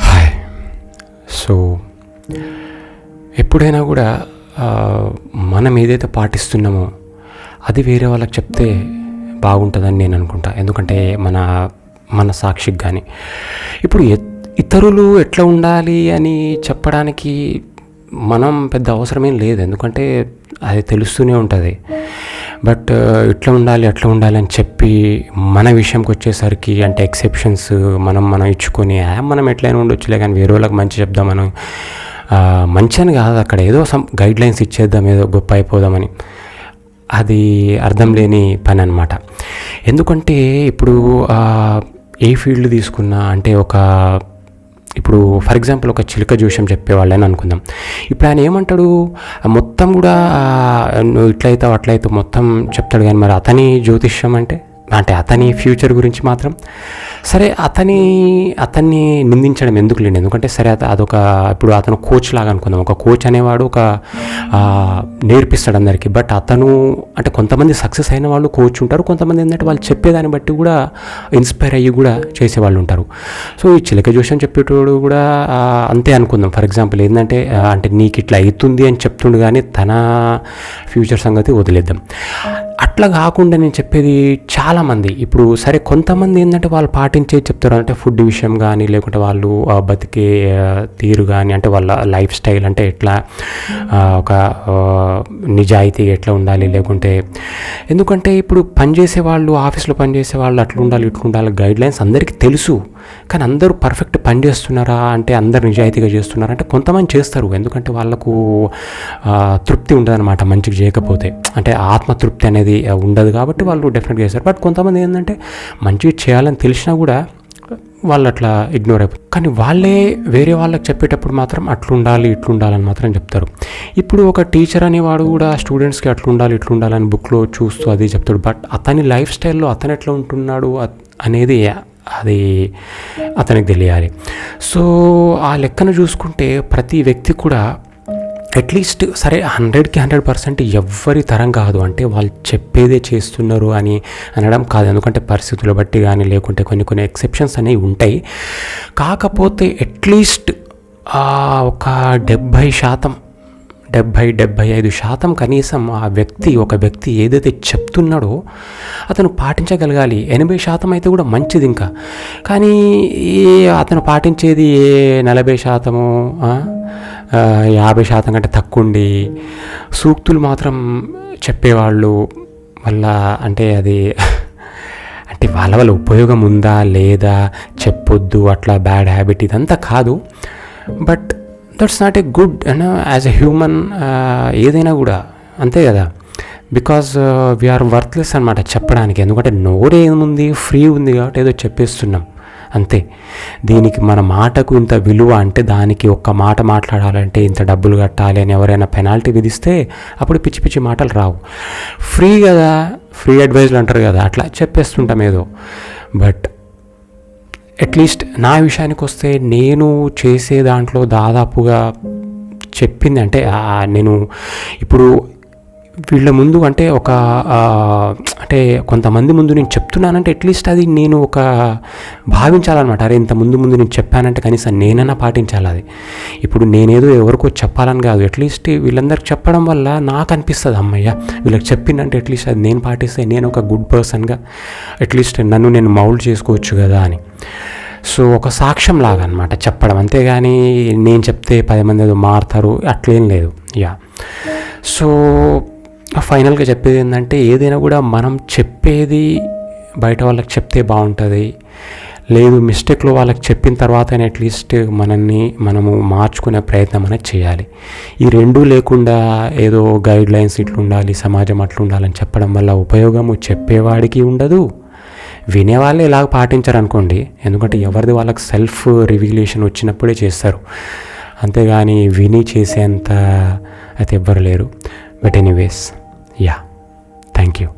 Hi so ఎప్పుడైనా కూడా మనం ఏదైతే పాటిస్తున్నామో అది వేరే వాళ్ళకి చెప్తే బాగుంటుందని నేను అనుకుంటా. ఎందుకంటే మన మన సాక్షికి కానీ ఇప్పుడు ఇతరులు ఎట్లా ఉండాలి అని చెప్పడానికి మనం పెద్ద అవసరమేం లేదు. ఎందుకంటే అది తెలుస్తూనే ఉంటుంది. బట్ uh, ఇట్లా ఉండాలి అట్లా ఉండాలి అని చెప్పి మన విషయంకి వచ్చేసరికి అంటే ఎక్సెప్షన్స్ మనం మనం ఇచ్చుకొని మనం ఎట్లయినా ఉండొచ్చులే కానీ వేరే వాళ్ళకి మంచి చెప్దాం మనం మంచి అని కాదు అక్కడ. ఏదో సమ్ గైడ్ లైన్స్ ఇచ్చేద్దాం ఏదో గొప్ప అయిపోదామని. అది అర్థం లేని పని అనమాట ఎందుకంటే ఇప్పుడు ఏ ఫీల్డ్ తీసుకున్నా అంటే ఒక ఇప్పుడు ఫర్ ఎగ్జాంపుల్ ఒక చిలుక జోష్యం చెప్పేవాళ్ళని అనుకుందాం. ఇప్పుడు ఆయన ఏమంటాడు? మొత్తం కూడా నువ్వు ఇట్లయితావు అట్లయితావు మొత్తం చెప్తాడు కానీ మరి అతని జ్యోతిష్యం అంటే? అంటే అతని ఫ్యూచర్ గురించి మాత్రం. సరే అతని అతన్ని నిందించడం ఎందుకు లేండి? ఎందుకంటే సరే అదొక ఇప్పుడు అతను కోచ్ లాగా అనుకుందాం. ఒక కోచ్ అనేవాడు ఒక నేర్పిస్తాడు అందరికీ. బట్ అతను అంటే కొంతమంది సక్సెస్ అయిన వాళ్ళు కోచ్ ఉంటారు. కొంతమంది ఏంటంటే వాళ్ళు చెప్పేదాన్ని బట్టి కూడా ఇన్స్పైర్ అయ్యి కూడా చేసేవాళ్ళు ఉంటారు. సో ఈ చిలక జోషం చెప్పేటోడు కూడా అంతే అనుకుందాం. ఫర్ ఎగ్జాంపుల్ ఏంటంటే అంటే నీకు ఇట్లా అవుతుంది అని చెప్తుండు కానీ తన ఫ్యూచర్ సంగతి వదిలేద్దాం. అట్లా కాకుండా నేను చెప్పేది చాలామంది. ఇప్పుడు సరే కొంతమంది ఏంటంటే వాళ్ళు పాటించే చెప్తారు. అంటే ఫుడ్ విషయం కానీ లేకుంటే వాళ్ళు బతికే తీరు కానీ అంటే వాళ్ళ లైఫ్ స్టైల్ అంటే ఎట్లా ఒక నిజాయితీ ఎట్లా ఉండాలి లేకుంటే ఎందుకంటే ఇప్పుడు పనిచేసే వాళ్ళు ఆఫీస్లో పనిచేసే వాళ్ళు అట్లా ఉండాలి ఇట్లా ఉండాలి గైడ్ లైన్స్ అందరికీ తెలుసు. కానీ అందరూ పర్ఫెక్ట్ పని చేస్తున్నారా? అంటే అందరు నిజాయితీగా చేస్తున్నారా? అంటే కొంతమంది చేస్తారు. ఎందుకంటే వాళ్ళకు తృప్తి ఉండదన్నమాట మంచిగా చేయకపోతే. అంటే ఆత్మతృప్తి అనేది అనేది ఉండదు కాబట్టి వాళ్ళు డెఫినెట్గా చేస్తారు. బట్ కొంతమంది ఏంటంటే మంచిగా చేయాలని తెలిసినా కూడా వాళ్ళు అట్లా ఇగ్నోర్ అయిపోతారు. కానీ వాళ్ళే వేరే వాళ్ళకి చెప్పేటప్పుడు మాత్రం అట్లుండాలి ఇట్లుండాలని మాత్రం చెప్తారు. ఇప్పుడు ఒక టీచర్ అనేవాడు కూడా స్టూడెంట్స్కి అట్లుండాలి ఇట్లుండాలని బుక్లో చూస్తూ అది చెప్తాడు. బట్ అతని లైఫ్ స్టైల్లో అతను ఎట్లా ఉంటున్నాడు అనేది అది అతనికి తెలియాలి. సో ఆ లెక్కను చూసుకుంటే ప్రతి వ్యక్తి కూడా అట్లీస్ట్ సరే హండ్రెడ్కి హండ్రెడ్ పర్సెంట్ ఎవ్వరి తరం కాదు. అంటే వాళ్ళు చెప్పేదే చేస్తున్నారు అని అనడం కాదు. ఎందుకంటే పరిస్థితులు బట్టి కానీ లేకుంటే కొన్ని కొన్ని ఎక్సెప్షన్స్ అనేవి ఉంటాయి. కాకపోతే అట్లీస్ట్ ఒక డెబ్భై శాతం డెబ్భై డెబ్భై ఐదు శాతం కనీసం ఆ వ్యక్తి ఒక వ్యక్తి ఏదైతే చెప్తున్నాడో అతను పాటించగలగాలి. ఎనభై శాతం అయితే కూడా మంచిది ఇంకా. కానీ ఈ అతను పాటించేది ఏ నలభై శాతము యాభై శాతం కంటే తక్కువ ఉండి సూక్తులు మాత్రం చెప్పేవాళ్ళు వల్ల అంటే అది అంటే వాళ్ళ వల్ల ఉపయోగం ఉందా లేదా చెప్పొద్దు అట్లా బ్యాడ్ హ్యాబిట్ ఇదంతా కాదు. But that's not a good and as a human ఏదైనా కూడా అంతే కదా. బికాజ్ వీఆర్ వర్త్లెస్ అనమాట చెప్పడానికి. ఎందుకంటే నోరేముంది ఫ్రీ ఉంది కాబట్టి ఏదో చెప్పేస్తున్నాం. అంతే. దీనికి మన మాటకు ఇంత విలువ అంటే దానికి ఒక్క మాట మాట్లాడాలంటే ఇంత డబ్బులు కట్టాలి అని ఎవరైనా పెనాల్టీ విధిస్తే అప్పుడు పిచ్చి పిచ్చి మాటలు రావు. ఫ్రీ కదా ఫ్రీ అడ్వైజ్లు అంటారు కదా అట్లా చెప్పేస్తుంటాం ఏదో. బట్ అట్లీస్ట్ నా విషయానికి వస్తే నేను చేసే దాంట్లో దాదాపుగా చెప్పింది అంటే నేను ఇప్పుడు వీళ్ళ ముందు అంటే ఒక అంటే కొంతమంది ముందు నేను చెప్తున్నానంటే అట్లీస్ట్ అది నేను ఒక భావించాలన్నమాట. అరే ఇంత ముందు ముందు నేను చెప్పానంటే కనీసం నేనైనా పాటించాలి అది. ఇప్పుడు నేనేదో ఎవరికో చెప్పాలని కాదు. అట్లీస్ట్ వీళ్ళందరికి చెప్పడం వల్ల నాకు అనిపిస్తుంది అమ్మయ్య. వీళ్ళకి చెప్పిందంటే అట్లీస్ట్ అది నేను పాటిస్తే నేను ఒక గుడ్ పర్సన్గా అట్లీస్ట్ నన్ను నేను మౌల్డ్ చేసుకోవచ్చు కదా అని. సో ఒక సాక్ష్యం లాగా అనమాట చెప్పడం. అంతేగాని నేను చెప్తే పది మంది ఏదో మారుతారు అట్లేం లేదు. యా. సో ఫైనల్గా చెప్పేది ఏంటంటే ఏదైనా కూడా మనం చెప్పేది బయట వాళ్ళకి చెప్తే బాగుంటుంది. లేదు మిస్టేక్లో వాళ్ళకి చెప్పిన తర్వాత అట్లీస్ట్ మనల్ని మనము మార్చుకునే ప్రయత్నం అనేది చేయాలి. ఈ రెండూ లేకుండా ఏదో గైడ్ లైన్స్ ఇట్లుండాలి సమాజం అట్లుండాలని చెప్పడం వల్ల ఉపయోగము చెప్పేవాడికి ఉండదు. వినేవాళ్ళే ఇలాగ పాటించారు అనుకోండి ఎందుకంటే ఎవరిది వాళ్ళకి సెల్ఫ్ రివిలేషన్ వచ్చినప్పుడే చేస్తారు. అంతేగాని విని చేసేంత అయితే ఎవ్వరు లేరు. But anyways yeah thank you